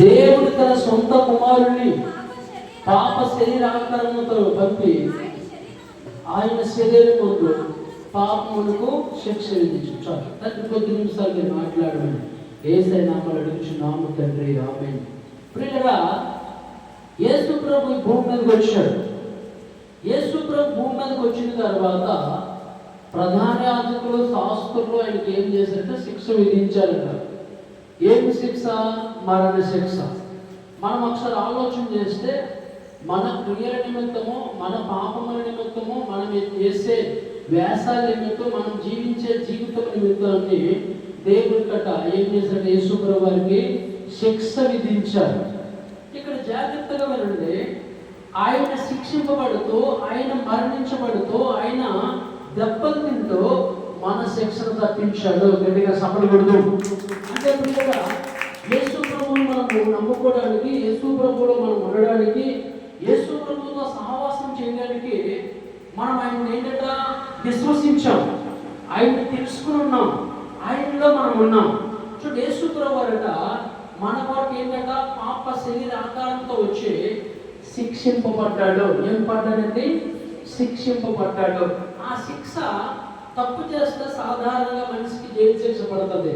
దేవుడు తన సొంత కుమారుని పాప శరీరాకరణతో పంపి ఆయన శరీరం ముందు పాపమునకు శిక్ష విధించు చాలు తండ్రి కొద్ది నిమిషాలు నేను మాట్లాడమని ఏసై నామలు అడుగుచున్నాము తండ్రి ఆమె ప్రియులరా యేసు ప్రభు ఈ భూమి మీదకి వచ్చాడు. యేసు ప్రభు భూమి మీదకి వచ్చిన తర్వాత ప్రధాన యాజకులు శాస్త్రులు ఆయనకి ఏం చేశారంటే శిక్ష విధించారట ఏమి శిక్ష? మరణ శిక్ష మనం ఒకసారి ఆలోచన చేస్తే మన క్రియల నిమిత్తము మన పాపముల నిమిత్తము మనం చేసే వ్యాసాల నిమిత్తం మనం జీవించే జీవితం నిమిత్తాన్ని దేవుడి కట్ట ఏం చేశాడు? యేసుప్రభు వారికి శిక్ష విధించారు. ఇక్కడ జాగ్రత్తగా వినండి. ఆయన శిక్షింపబడుతూ ఆయన మరణించబడుతూ ఆయన దెబ్బ శిక్షణ తప్పించాడు గట్టిగా సఫలపడదు అంటే ప్రియగా యేసు ప్రభువుని మనము నమ్ముకోవడానికి యేసు ప్రభువులో మనం ఉండడానికి యేసు ప్రభువుతో సహవాసం చేయడానికి మనం ఆయన ఏంటంట విశ్వసించాం. ఆయన్ని తెలుసుకుని ఉన్నాం. ఆయనలో మనం ఉన్నాం. చూడండి యేసు ప్రభువారట మన వారికి ఏంటంట పాప శరీర ఆకారంతో వచ్చి శిక్షింపబడ్డాడు. ఏం పడ్డాడండి శిక్షింపబడ్డాడు. ఆ శిక్ష తప్పు చేస్తే సాధారణంగా మనిషికి జైలు శిక్ష పడుతుంది.